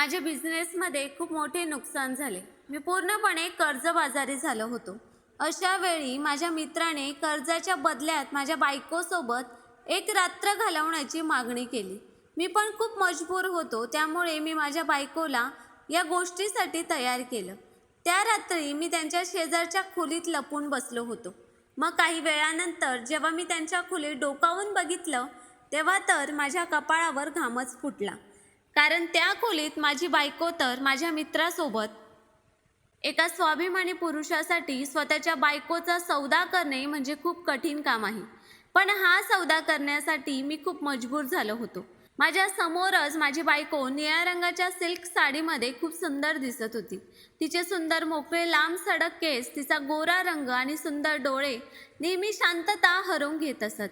माझ्या बिझनेसमध्ये खूप मोठे नुकसान झाले. मी पूर्णपणे कर्जबाजारी झालो होतो. अशा वेळी माझ्या मित्राने कर्जाच्या बदल्यात माझ्या बायकोसोबत एक रात्र घालवण्याची मागणी केली. मी पण खूप मजबूर होतो त्यामुळे मी माझ्या बायकोला या गोष्टीसाठी तयार केलं. त्या रात्री मी त्यांच्या शेजारच्या खोलीत लपून बसलो होतो. मग काही वेळानंतर जेव्हा मी त्यांच्या खोलीत डोकावून बघितलं तेव्हा तर माझ्या कपाळावर घामच फुटला. कारण त्या खोलीत माझी बायको तर माझ्या मित्रासोबत एका स्वाभिमानी पुरुषासाठी स्वतःच्या बायकोचा सौदा करणे म्हणजे खूप कठीण काम आहे. पण हा सौदा करण्यासाठी मी खूप मजबूर झालो होतो. माझ्या समोरच माझी बायको निळ्या रंगाच्या सिल्क साडीमध्ये खूप सुंदर दिसत होती. तिचे सुंदर मोकळे लांब सडक केस तिचा गोरा रंग आणि सुंदर डोळे नेहमी शांतता हरवून घेत असत.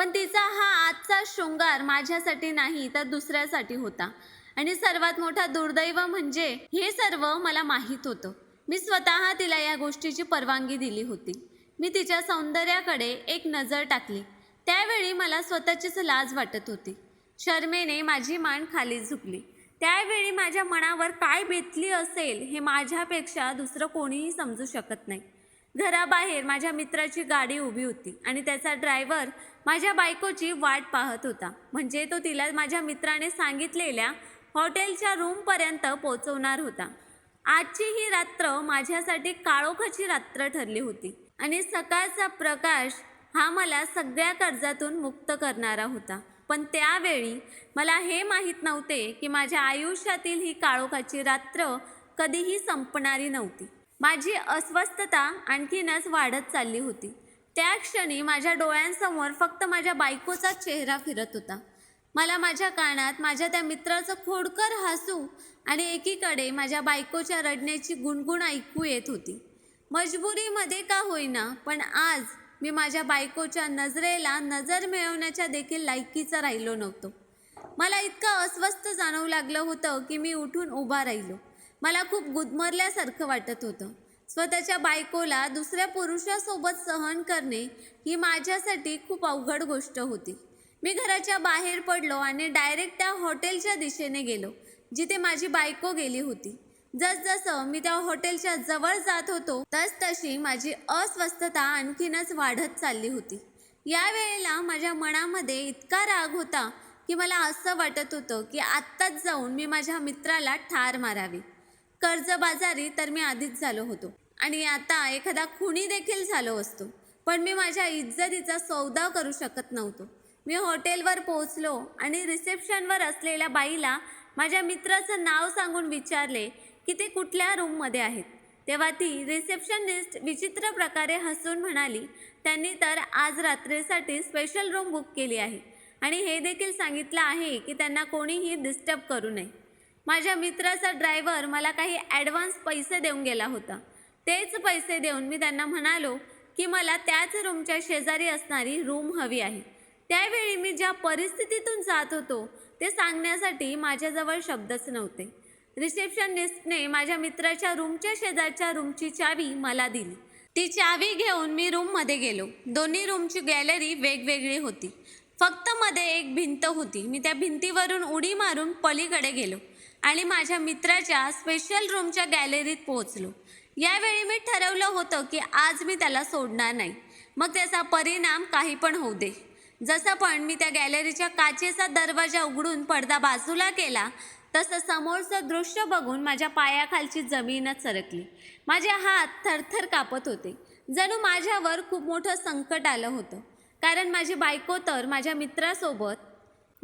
पण तिचा हा आजचा शृंगार माझ्यासाठी नाही तर दुसऱ्यासाठी होता. आणि सर्वात मोठा दुर्दैव म्हणजे हे सर्व मला माहीत होतं. मी स्वतः तिला या गोष्टीची परवानगी दिली होती. मी तिच्या सौंदर्याकडे एक नजर टाकली. त्यावेळी मला स्वतःचीच लाज वाटत होती. शर्मेने माझी मान खाली झुकली. त्यावेळी माझ्या मनावर काय बेतली असेल हे माझ्यापेक्षा दुसरं कोणीही समजू शकत नाही. घराबाहेर माझ्या मित्राची गाडी उभी होती आणि त्याचा ड्रायव्हर माझ्या बायकोची वाट पाहत होता. म्हणजे तो तिला माझ्या मित्राने सांगितलेल्या हॉटेलच्या रूमपर्यंत पोहोचवणार होता. आजची ही रात्र माझ्यासाठी काळोखाची रात्र ठरली होती आणि सकाळचा प्रकाश हा मला सगळ्या कर्जातून मुक्त करणारा होता. पण त्यावेळी मला हे माहीत नव्हते की माझ्या आयुष्यातील ही काळोखाची रात्र कधीही संपणारी नव्हती. माझी अस्वस्थता आणखीनच वाढत चालली होती. त्या क्षणी माझ्या डोळ्यांसमोर फक्त माझ्या बायकोचा चेहरा फिरत होता. मला माझ्या कानात माझ्या त्या मित्राचं खोडकर हसू आणि एकीकडे माझ्या बायकोच्या रडण्याची गुणगुण ऐकू येत होती. मजबुरीमध्ये का होईना पण आज मी माझ्या बायकोच्या नजरेला नजर मिळवण्याच्या देखील लायकीचा राहिलो नव्हतो. मला इतकं अस्वस्थ जाणवू लागलं होतं की मी उठून उभा राहिलो. मला खूप गुदमरल्यासारखं वाटत होतं. स्वतःच्या बायकोला दुसऱ्या पुरुषासोबत सहन करणे ही माझ्यासाठी खूप अवघड गोष्ट होती. मी घराच्या बाहेर पडलो आणि डायरेक्ट त्या हॉटेलच्या दिशेने गेलो जिथे माझी बायको गेली होती. जसजसं मी त्या हॉटेलच्या जवळ जात होतो तस तशी माझी अस्वस्थता आणखीनच वाढत चालली होती. यावेळेला माझ्या मनामध्ये इतका राग होता की मला असं वाटत होतं की आत्ताच जाऊन मी माझ्या मित्राला ठार मारावी. कर्जबाजारी तर मी आधीच झालो होतो. आणि आता एखादा खुणी देखील झालो असतो. पण मी माझ्या इज्जतीचा सौदा करू शकत नव्हतो. मी हॉटेलवर पोहोचलो आणि रिसेप्शनवर असलेल्या बाईला माझ्या मित्राचं नाव सांगून विचारले की ते कुठल्या रूममध्ये आहेत. तेव्हा ती रिसेप्शनिस्ट विचित्र प्रकारे हसून म्हणाली त्यांनी तर आज रात्रीसाठी स्पेशल रूम बुक केली आहे. आणि हे देखील सांगितलं आहे की त्यांना कोणीही डिस्टर्ब करू नये. माझ्या मित्राचा ड्रायव्हर मला काही ॲडव्हान्स पैसे देऊन गेला होता. तेच पैसे देऊन मी त्यांना म्हणालो की मला त्याच रूमच्या शेजारी असणारी रूम हवी आहे. त्यावेळी मी ज्या परिस्थितीतून जात होतो ते सांगण्यासाठी माझ्याजवळ शब्दच नव्हते. रिसेप्शनिस्टने माझ्या मित्राच्या रूमच्या शेजारच्या रूमची चावी मला दिली. ती चावी घेऊन मी रूममध्ये गेलो. दोन्ही रूमची गॅलरी वेगवेगळी होती. फक्त मध्ये एक भिंत होती. मी त्या भिंतीवरून उडी मारून पलीकडे गेलो. आणि माझ्या मित्राच्या स्पेशल रूमच्या गॅलरीत पोहोचलो. यावेळी मी ठरवलं होतं की आज मी त्याला सोडणार नाही. मग त्याचा परिणाम काही पण होऊ दे. जसं पण मी त्या गॅलरीच्या काचेचा दरवाजा उघडून पडदा बाजूला केला तसं समोरचं दृश्य बघून माझ्या पायाखालची जमीनच सरकली. माझे हात थरथर कापत होते. जणू माझ्यावर खूप मोठं संकट आलं होतं. कारण माझी बायको तर माझ्या मित्रासोबत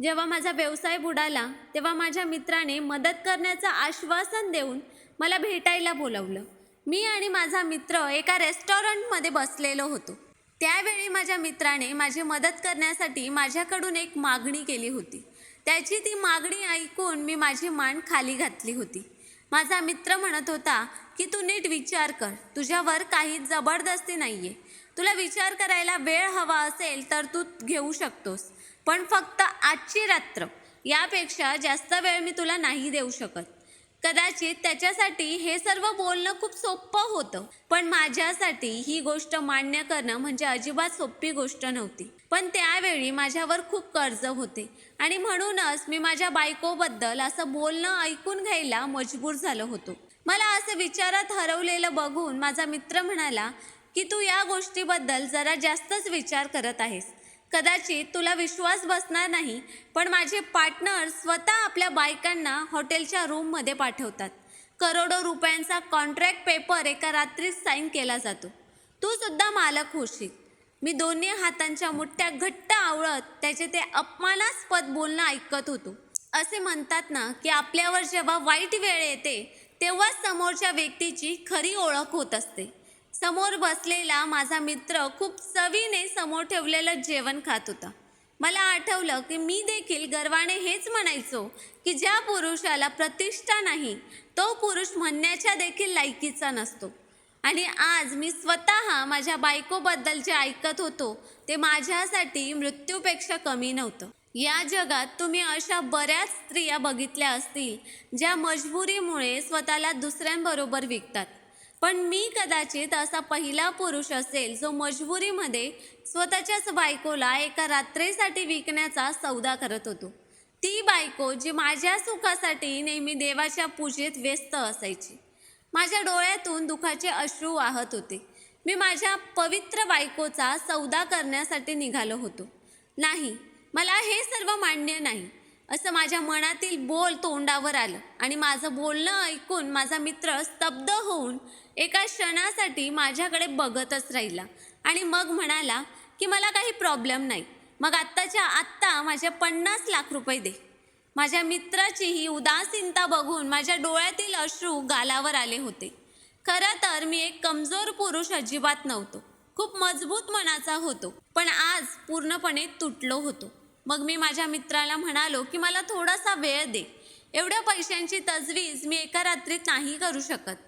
जेव्हा माझा व्यवसाय बुडाला तेव्हा माझ्या मित्राने मदत करण्याचं आश्वासन देऊन मला भेटायला बोलावलं. मी आणि माझा मित्र एका रेस्टॉरंटमध्ये बसलेलो होतो. त्यावेळी माझ्या मित्राने माझी मदत करण्यासाठी माझ्याकडून एक मागणी केली होती. त्याची ती मागणी ऐकून मी माझी मान खाली घातली होती. माझा मित्र म्हणत होता की तू नीट विचार कर. तुझ्यावर काही जबरदस्ती नाही आहे तुला विचार करायला वेळ हवा असेल तर तू घेऊ शकतोस. पण फक्त आजची रात्र यापेक्षा जास्त वेळ मी तुला नाही देऊ शकत. कदाचित त्याच्यासाठी हे सर्व बोलणं खूप सोपं होतं पण माझ्यासाठी ही गोष्ट मान्य करणं म्हणजे अजिबात सोपी गोष्ट नव्हती. पण त्यावेळी माझ्यावर खूप कर्ज होते आणि म्हणूनच मी माझ्या बायकोबद्दल असं बोलणं ऐकून घ्यायला मजबूर झालो होतो. मला असं विचारात हरवलेलं बघून माझा मित्र म्हणाला की तू या गोष्टीबद्दल जरा जास्तच विचार करत आहेस. कदाचित तुला विश्वास बसणार नाही पण माझे पार्टनर स्वतः आपल्या बायकांना हॉटेलच्या रूममध्ये पाठवतात. करोडो रुपयांचा कॉन्ट्रॅक्ट पेपर एका रात्रीत साईन केला जातो. तू सुद्धा मालक होशील. मी दोन्ही हातांच्या मुठ्या घट्ट आवळत त्याचे ते अपमानास्पद बोलणं ऐकत होतो. असे म्हणतात ना की आपल्यावर जेव्हा वाईट वेळ येते तेव्हाच समोरच्या व्यक्तीची खरी ओळख होत असते. समोर बसलेला माझा मित्र खूप चवीने समोर ठेवलेलं जेवण खात होता. मला आठवलं की मी देखील गर्वाने हेच म्हणायचो की ज्या पुरुषाला प्रतिष्ठा नाही तो पुरुष म्हणण्याच्या देखील लायकीचा नसतो. आणि आज मी स्वतः माझ्या बायकोबद्दल जे ऐकत होतो ते माझ्यासाठी मृत्यूपेक्षा कमी नव्हतं. या जगात तुम्ही अशा बऱ्याच स्त्रिया बघितल्या असतील ज्या मजबुरीमुळे स्वतःला दुसऱ्यांबरोबर विकतात. पण मी कदाचित असा पहिला पुरुष असेल जो मजबुरीमध्ये स्वतःच्याच बायकोला एका रात्रीसाठी विकण्याचा सौदा करत होतो. ती बायको जी माझ्या सुखासाठी नेहमी देवाच्या पूजेत व्यस्त असायची. माझ्या डोळ्यातून दुखाचे अश्रू वाहत होते. मी माझ्या पवित्र बायकोचा सौदा करण्यासाठी निघालो होतो. नाही मला हे सर्व मान्य नाही. असं माझ्या मनातील बोल तोंडावर आलं आणि माझं बोलणं ऐकून माझा मित्र स्तब्ध होऊन एका क्षणासाठी माझ्याकडे बघतच राहिला. आणि मग म्हणाला की मला काही प्रॉब्लेम नाही. मग आत्ताच्या आत्ता माझे पन्नास लाख रुपये दे. माझ्या मित्राची ही उदासीनता बघून माझ्या डोळ्यातील अश्रू गालावर आले होते. खरं तर मी एक कमजोर पुरुष अजिबात नव्हतो. खूप मजबूत मनाचा होतो. पण आज पूर्णपणे तुटलो होतो. मग मी माझ्या मित्राला म्हणालो की मला थोडासा वेळ दे. एवढ्या पैशांची तजवीज मी एका रात्रीत नाही करू शकत.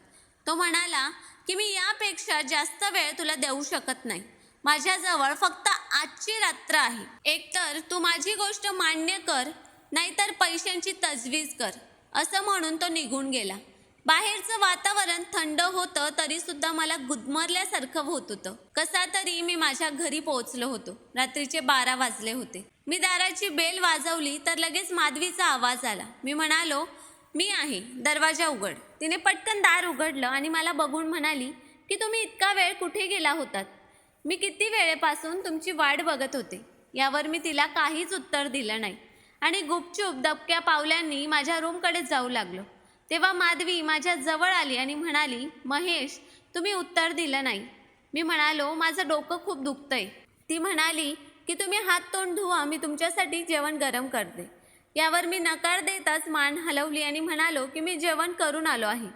तो म्हणाला की मी यापेक्षा जास्त वेळ तुला देऊ शकत नाही. माझ्याजवळ फक्त आजची रात्र आहे. एकतर तू माझी गोष्ट मान्य कर नाहीतर पैशांची तजवीज कर असं म्हणून तो निघून गेला. बाहेरचं वातावरण थंड होतं तरी सुद्धा मला गुदमरल्यासारखं होत होतं. कसा तरी मी माझ्या घरी पोहोचलो होतो. रात्रीचे बारा वाजले होते. मी दाराची बेल वाजवली तर लगेच माधवीचा आवाज आला. मी म्हणालो मी आहे. दरवाजा उघड. तिने पटकन दार उघडलं आणि मला बघून म्हणाली की तुम्ही इतका वेळ कुठे गेला होतात? मी किती वेळेपासून तुमची वाट बघत होते. यावर मी तिला काहीच उत्तर दिलं नाही. आणि गुपचूप दबक्या पावल्यांनी माझ्या रूमकडे जाऊ लागलो. तेव्हा माधवी माझ्या जवळ आली आणि म्हणाली महेश तुम्ही उत्तर दिलं नाही. मी म्हणालो माझं डोकं खूप दुखतंय. ती म्हणाली की तुम्ही हात तोंड धुवा मी तुमच्यासाठी जेवण गरम करते. यावर मी नकार देताच मान हलवली आणि म्हणालो की मी जेवण करून आलो आहे.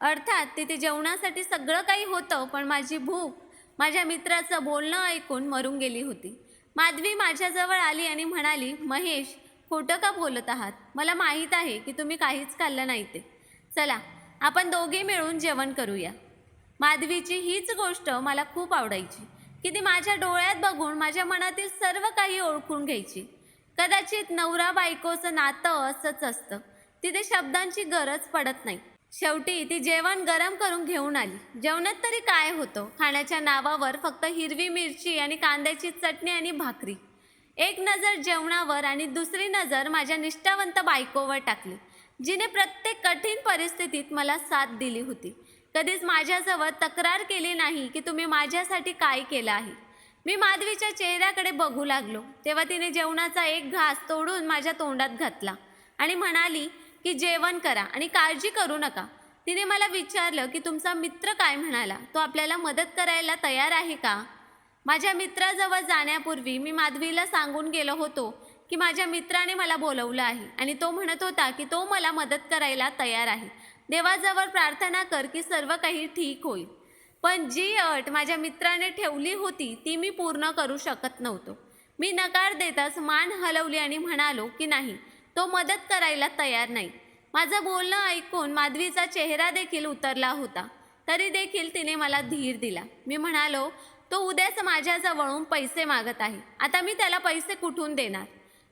अर्थात तिथे जेवणासाठी सगळं काही होतं पण माझी भूक माझ्या मित्राचं बोलणं ऐकून मरून गेली होती. माधवी माझ्याजवळ आली आणि म्हणाली महेश खोटं का बोलत आहात? मला माहीत आहे की तुम्ही काहीच खाल्लं नाही ते. चला आपण दोघे मिळून जेवण करूया. माधवीची हीच गोष्ट मला खूप आवडायची की ती माझ्या डोळ्यात बघून माझ्या मनातील सर्व काही ओळखून घ्यायची. कदाचित नवरा बायकोचं नातं असंच असतं. तिथे शब्दांची गरज पडत नाही. शेवटी ती जेवण गरम करून घेऊन आली. जेवणात तरी काय होतं? खाण्याच्या नावावर फक्त हिरवी मिरची आणि कांद्याची चटणी आणि भाकरी. एक नजर जेवणावर आणि दुसरी नजर माझ्या निष्ठावंत बायकोवर टाकली. जिने प्रत्येक कठीण परिस्थितीत मला साथ दिली होती. कधीच माझ्याजवळ तक्रार केली नाही की तुम्ही माझ्यासाठी काय केलं आहे. मी माधवीच्या चेहऱ्याकडे बघू लागलो. तेव्हा तिने जेवणाचा एक घास तोडून माझ्या तोंडात घातला आणि म्हणाली की जेवण करा आणि काळजी करू नका. तिने मला विचारलं की तुमचा मित्र काय म्हणाला? तो आपल्याला मदत करायला तयार आहे का? माझ्या मित्राजवळ जाण्यापूर्वी मी माधवीला सांगून गेलो होतो की माझ्या मित्राने मला बोलवलं आहे आणि तो म्हणत होता की तो मला मदत करायला तयार आहे. देवाजवळ प्रार्थना कर की सर्व काही ठीक होईल. पण जी अट माझ्या मित्राने ठेवली होती ती मी पूर्ण करू शकत नव्हतो. मी नकार देताच मान हलवली आणि म्हणालो की नाही तो मदत करायला तयार नाही. माझं बोलणं ऐकून माधवीचा चेहरा देखील उतरला होता. तरी देखील तिने मला धीर दिला. मी म्हणालो तो उद्याच माझ्याजवळून पैसे मागत आहे. आता मी त्याला पैसे कुठून देणार?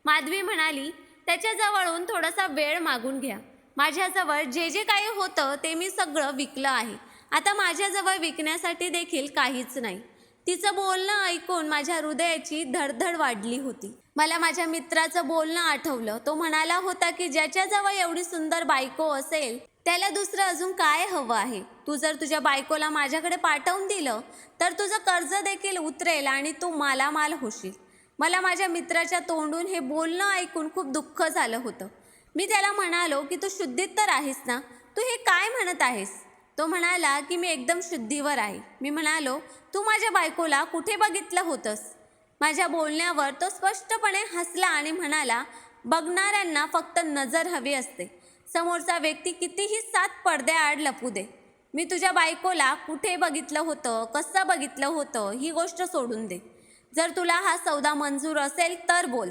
माधवी म्हणाली त्याच्याजवळून थोडासा वेळ मागून घ्या. माझ्याजवळ जे जे काही होतं ते मी सगळं विकलं आहे. आता माझ्याजवळ विकण्यासाठी देखील काहीच नाही. तिचं बोलणं ऐकून माझ्या हृदयाची धडधड वाढली होती. मला माझ्या मित्राचं बोलणं आठवलं. तो म्हणाला होता की ज्याच्याजवळ एवढी सुंदर बायको असेल त्याला दुसरं अजून काय हवं आहे? तू जर तुझ्या बायकोला माझ्याकडे पाठवून दिलं तर तुझं कर्ज देखील उतरेल आणि तू मालामाल होशील. मला माझ्या मित्राच्या तोंडून हे बोलणं ऐकून खूप दुःख झालं होतं. मी त्याला म्हणालो की तू शुद्धीत तर आहेस ना? तू हे काय म्हणत आहेस? तो म्हणाला की मी एकदम शुद्धीवर आहे. मी म्हणालो तू माझ्या बायकोला कुठे बघितलं होतंस? माझ्या बोलण्यावर तो स्पष्टपणे हसला आणि म्हणाला बघणाऱ्यांना फक्त नजर हवी असते. समोरचा व्यक्ती कितीही सात पडद्याआड लपू दे. मी तुझ्या बायकोला कुठे बघितलं होतं कसं बघितलं होतं ही गोष्ट सोडून दे. जर तुला हा सौदा मंजूर असेल तर बोल.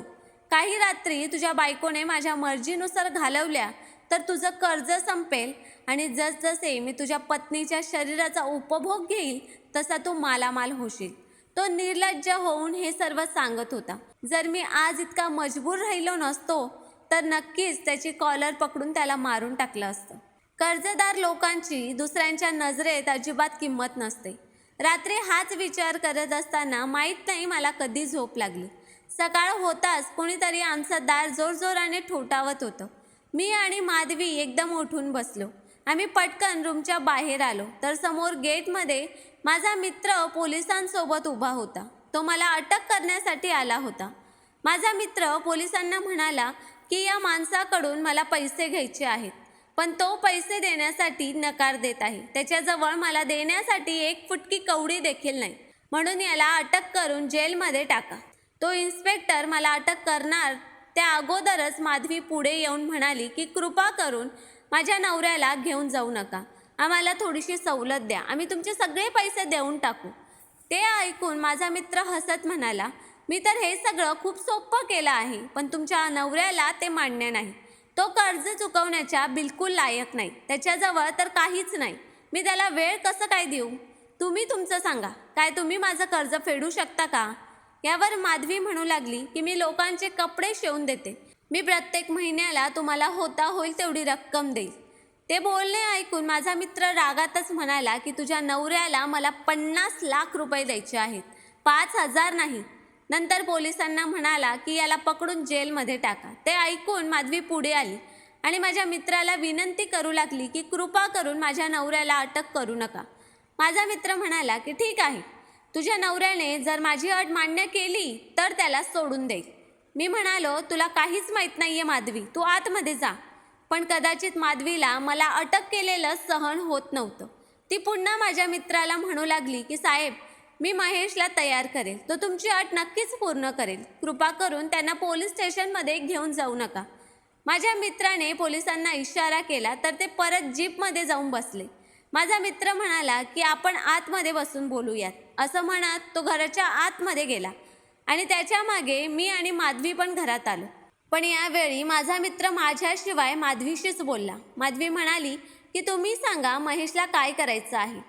काही रात्री तुझ्या बायकोने माझ्या मर्जीनुसार घालवल्या तर तुझं कर्ज संपेल आणि जसजसे मी तुझ्या पत्नीच्या शरीराचा उपभोग घेईल तसा तू मालामाल होशील. तो निर्लज्ज होऊन हे सर्व सांगत होता. जर मी आज इतका मजबूर राहिलो नसतो तर नक्कीच त्याची कॉलर पकडून त्याला मारून टाकलं असतं. कर्जदार लोकांची दुसऱ्यांच्या नजरेत अजिबात किंमत नसते. रात्री हाच विचार करत असताना माहीत नाही मला कधी झोप लागली. सकाळ होताच कोणीतरी आमचं दार जोरजोराने ठोठावत होतं. मी आणि माधवी एकदम उठून बसलो. आम्ही पटकन रूमच्या बाहेर आलो. तर समोर गेटमध्ये माझा मित्र पोलिसांसोबत उभा होता. तो मला अटक करण्यासाठी आला होता. माझा मित्र पोलिसांना म्हणाला की या माणसाकडून मला पैसे घ्यायचे आहेत. पण तो पैसे देण्यासाठी नकार देत आहे. त्याच्याजवळ मला देण्यासाठी एक फुटकी कवडी देखील नाही. म्हणून याला अटक करून जेलमध्ये टाका. तो इन्स्पेक्टर मला अटक करणार त्या अगोदरच माधवी पुढे येऊन म्हणाली की कृपा करून माझ्या नवऱ्याला घेऊन जाऊ नका. आम्हाला थोडीशी सवलत द्या. आम्ही तुमचे सगळे पैसे देऊन टाकू. ते ऐकून माझा मित्र हसत म्हणाला मी तर हे सगळं खूप सोपं केलं आहे पण तुमच्या नवऱ्याला ते मान्य नाही. तो कर्ज चुकवण्याच्या बिलकुल लायक नाही. त्याच्याजवळ तर काहीच नाही. मी त्याला वेळ कसं काय देऊ? तुम्ही तुमचं सांगा. काय तुम्ही माझं कर्ज फेडू शकता का? यावर माधवी म्हणू लागली की मी लोकांचे कपडे शिवून देते. मी प्रत्येक महिन्याला तुम्हाला होता होईल तेवढी रक्कम देईल. ते बोलणे ऐकून माझा मित्र रागातच म्हणाला की तुझ्या नवऱ्याला मला पन्नास लाख रुपये द्यायचे आहेत. पाच हजार नाही. नंतर पोलिसांना म्हणाला की याला पकडून जेलमध्ये टाका. ते ऐकून माधवी पुढे आली आणि माझ्या मित्राला विनंती करू लागली की कृपा करून माझ्या नवऱ्याला अटक करू नका. माझा मित्र म्हणाला की ठीक आहे. तुझ्या नवऱ्याने जर माझी अट मान्य केली तर त्याला सोडून देईल मी म्हणालो तुला काहीच माहीत नाहीये माधवी तू आतमध्ये जा. पण कदाचित माधवीला मला अटक केलेलं सहन होत नव्हतं. ती पुन्हा माझ्या मित्राला म्हणू लागली की साहेब मी महेशला तयार करेल. तो तुमची अट नक्कीच पूर्ण करेल. कृपा करून त्यांना पोलीस स्टेशनमध्ये घेऊन जाऊ नका. माझ्या मित्राने पोलिसांना इशारा केला तर ते परत जीपमध्ये जाऊन बसले. माझा मित्र म्हणाला की आपण आतमध्ये बसून बोलूयात. असं म्हणत तो घराच्या आतमध्ये गेला. आणि त्याच्यामागे मी आणि माधवी पण घरात आलो. पण यावेळी माझा मित्र माझ्याशिवाय माधवीशीच बोलला. माधवी म्हणाली की तुम्ही सांगा महेशला काय करायचं आहे?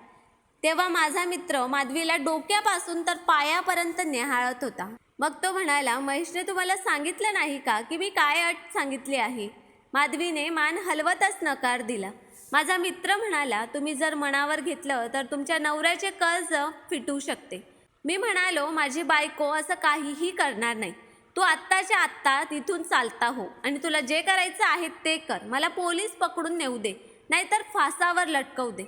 तेव्हा माझा मित्र माधवीला डोक्यापासून तर पायापर्यंत निहाळत होता. मग तो म्हणाला महेशने तुम्हाला सांगितलं नाही का की मी काय अट सांगितली आहे? माधवीने मान हलवतच नकार दिला. माझा मित्र म्हणाला तुम्ही जर मनावर घेतलं तर तुमच्या नवऱ्याचे कर्ज फिटू शकते. मी म्हणालो माझी बायको असं काहीही करणार नाही. तू आत्ताच्या आत्ता तिथून चालता हो आणि तुला जे करायचं आहे ते कर. मला पोलीस पकडून नेऊ दे नाहीतर फासावर लटकवू दे.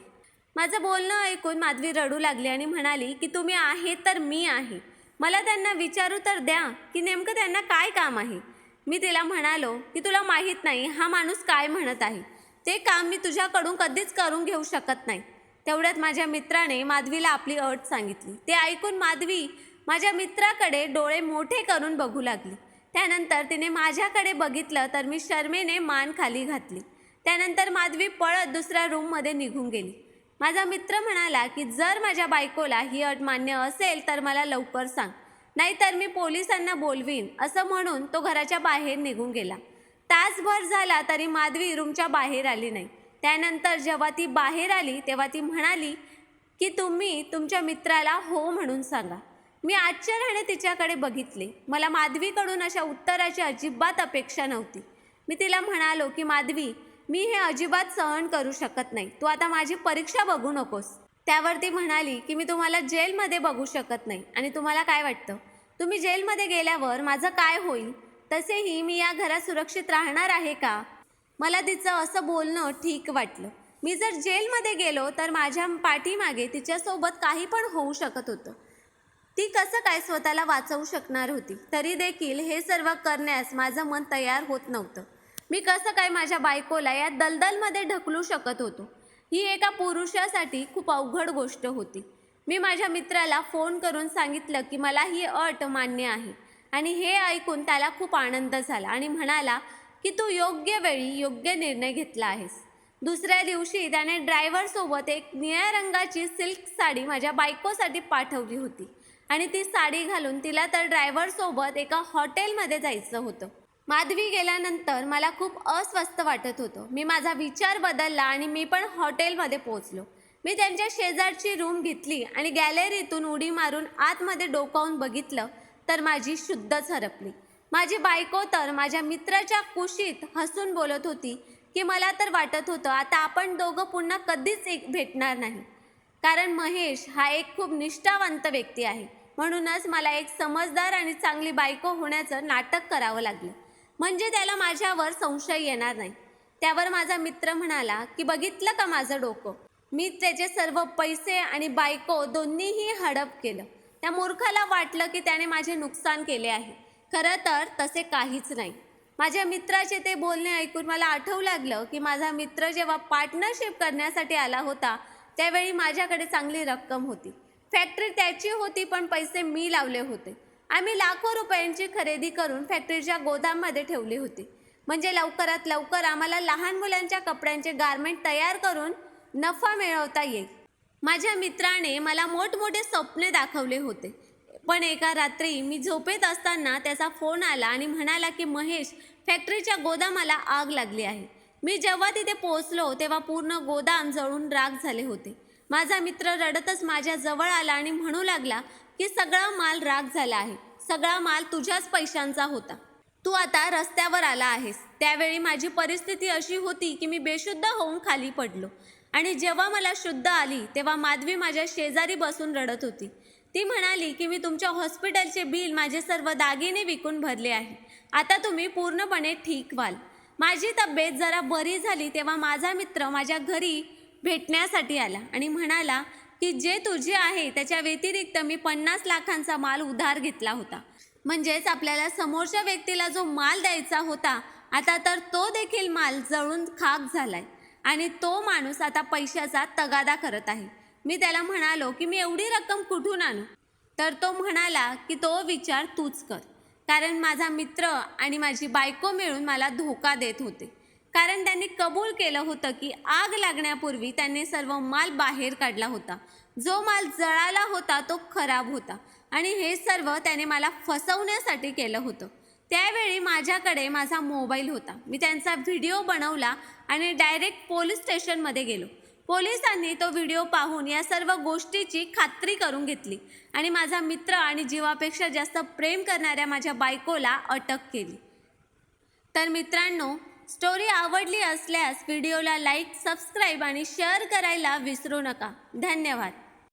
माझं बोलणं ऐकून माधवी रडू लागली आणि म्हणाली की तुम्ही आहे तर मी आहे. मला त्यांना विचारू तर द्या की नेमकं त्यांना काय काम आहे? मी तिला म्हणालो की तुला माहीत नाही हा माणूस काय म्हणत आहे? ते काम मी तुझ्याकडून कधीच करून घेऊ शकत नाही. तेवढ्यात माझ्या मित्राने माधवीला आपली अट सांगितली. ते ऐकून माधवी माझ्या मित्राकडे डोळे मोठे करून बघू लागली. त्यानंतर तिने माझ्याकडे बघितलं तर मी शर्मेने मान खाली घातली. त्यानंतर माधवी पळत दुसऱ्या रूममध्ये निघून गेली. माझा मित्र म्हणाला की जर माझ्या बायकोला ही अट मान्य असेल तर मला लवकर सांग. नाहीतर मी पोलिसांना बोलवीन. असं म्हणून तो घराच्या बाहेर निघून गेला. तासभर झाला तरी माधवी रूमच्या बाहेर आली नाही. त्यानंतर जेव्हा ती बाहेर आली तेव्हा ती म्हणाली की तुम्ही तुमच्या मित्राला हो म्हणून सांगा. मी आश्चर्याने तिच्याकडे बघितले. मला माधवीकडून अशा उत्तराची अजिबात अपेक्षा नव्हती. मी तिला म्हणालो की माधवी मी हे अजिबात सहन करू शकत नाही. तू आता माझी परीक्षा बघू नकोस. त्यावर ती म्हणाली की मी तुम्हाला जेलमध्ये बघू शकत नाही. आणि तुम्हाला काय वाटतं? तुम्ही जेलमध्ये गेल्यावर माझं काय होईल? तसेही मी या घरात सुरक्षित राहणार आहे का? मला तिचं असं बोलणं ठीक वाटलं. मी जर जेलमध्ये गेलो तर माझ्या पाठीमागे तिच्यासोबत काही पण होऊ शकत होतं. ती कसं काय स्वतःला वाचवू शकणार होती? तरी देखील हे सर्व करण्यास माझं मन तयार होत नव्हतं. मी कसं काय माझ्या बायकोला या दलदलमध्ये ढकलू शकत होतो? ही एका पुरुषासाठी खूप अवघड गोष्ट होती. मी माझ्या मित्राला फोन करून सांगितलं की मला ही अट मान्य आहे. आणि हे ऐकून त्याला खूप आनंद झाला आणि म्हणाला की तू योग्य वेळी योग्य निर्णय घेतला आहेस. दुसऱ्या दिवशी त्याने ड्रायव्हरसोबत एक निळ्या रंगाची सिल्क साडी माझ्या बायकोसाठी पाठवली होती आणि ती साडी घालून तिला तर ड्रायव्हरसोबत एका हॉटेलमध्ये जायचं होतं. माधवी गेल्यानंतर मला खूप अस्वस्थ वाटत होतं. मी माझा विचार बदलला आणि मी पण हॉटेलमध्ये पोचलो मी त्यांच्या शेजारची रूम घेतली आणि गॅलरीतून उडी मारून आतमध्ये डोकावून बघितलं तर माझी शुद्धच हरपली माझी बायको तर माझ्या मित्राच्या कुशीत हसून बोलत होती की मला तर वाटत होतं आता आपण दोघं पुन्हा कधीच एक भेटणार नाही. कारण महेश हा एक खूप निष्ठावंत व्यक्ती आहे. म्हणूनच मला एक समजदार आणि चांगली बायको होण्याचं नाटक करावं लागलं. म्हणजे त्याला माझ्यावर संशय येणार नाही. त्यावर माझा मित्र म्हणाला की बघितलं का माझं डोकं? मी त्याचे सर्व पैसे आणि बायको दोन्हीही हडप केलं. त्या मूर्खाला वाटलं की त्याने माझे नुकसान केले आहे. खरं तर तसे काहीच नाही. माझ्या मित्राचे ते बोलणे ऐकून मला आठवू लागलं की माझा मित्र जेव्हा पार्टनरशिप करण्यासाठी आला होता त्यावेळी माझ्याकडे चांगली रक्कम होती. फॅक्टरी त्याची होती पण पैसे मी लावले होते. आम्ही लाखो रुपयांची खरेदी करून फॅक्टरीच्या गोदाममध्ये ठेवली होती. म्हणजे लवकरात लवकर आम्हाला लहान मुलांच्या कपड्यांचे गारमेंट तयार करून नफा मिळवता येईल. माझ्या मित्राने मला मोठमोठे स्वप्ने दाखवले होते. पण एका रात्री मी झोपेत असताना त्याचा फोन आला आणि म्हणाला की महेश फॅक्टरीच्या गोदामाला आग लागली आहे. मी जेव्हा तिथे पोहोचलो तेव्हा पूर्ण गोदाम जळून राग झाले होते. माझा मित्र रडतच माझ्या जवळ आला आणि म्हणू लागला की सगळा माल राग झाला आहे. सगळा माल तुझ्याच पैशांचा होता. तू आता रस्त्यावर आला आहेस. त्यावेळी माझी परिस्थिती अशी होती की मी बेशुद्ध होऊन खाली पडलो. आणि जेव्हा मला शुद्ध आली तेव्हा माधवी माझ्या शेजारी बसून रडत होती. ती म्हणाली की मी तुमच्या हॉस्पिटलचे बिल माझे सर्व दागिने विकून भरले आहे. आता तुम्ही पूर्णपणे ठीक व्हाल. माझी तब्येत जरा बरी झाली तेव्हा माझा मित्र माझ्या घरी भेटण्यासाठी आला आणि म्हणाला की जे तुझे आहे त्याच्या व्यतिरिक्त मी पन्नास लाखांचा माल उधार घेतला होता. म्हणजेच आपल्याला समोरच्या व्यक्तीला जो माल द्यायचा होता आता तर तो देखील माल जळून खाक झालाय. आणि तो माणूस आता पैशाचा तगादा करत आहे. मी त्याला म्हणालो की मी एवढी रक्कम कुठून आणू? तर तो म्हणाला की तो विचार तूच कर. कारण माझा मित्र आणि माझी बायको मिळून मला धोका देत होते. कारण त्यांनी कबूल केलं होतं की आग लागण्यापूर्वी त्यांनी सर्व माल बाहेर काढला होता. जो माल जळाला होता तो खराब होता आणि हे सर्व त्याने मला फसवण्यासाठी केलं होतं. त्यावेळी माझ्याकडे माझा मोबाईल होता. मी त्यांचा व्हिडिओ बनवला आणि डायरेक्ट पोलीस स्टेशनमध्ये गेलो. पोलिसांनी तो व्हिडिओ पाहून या सर्व गोष्टीची खात्री करून घेतली आणि माझा मित्र आणि जीवापेक्षा जास्त प्रेम करणाऱ्या माझ्या बायकोला अटक केली. तर मित्रांनो स्टोरी आवडली असल्यास व्हिडिओला लाईक सबस्क्राईब आणि शेअर करायला विसरू नका. धन्यवाद.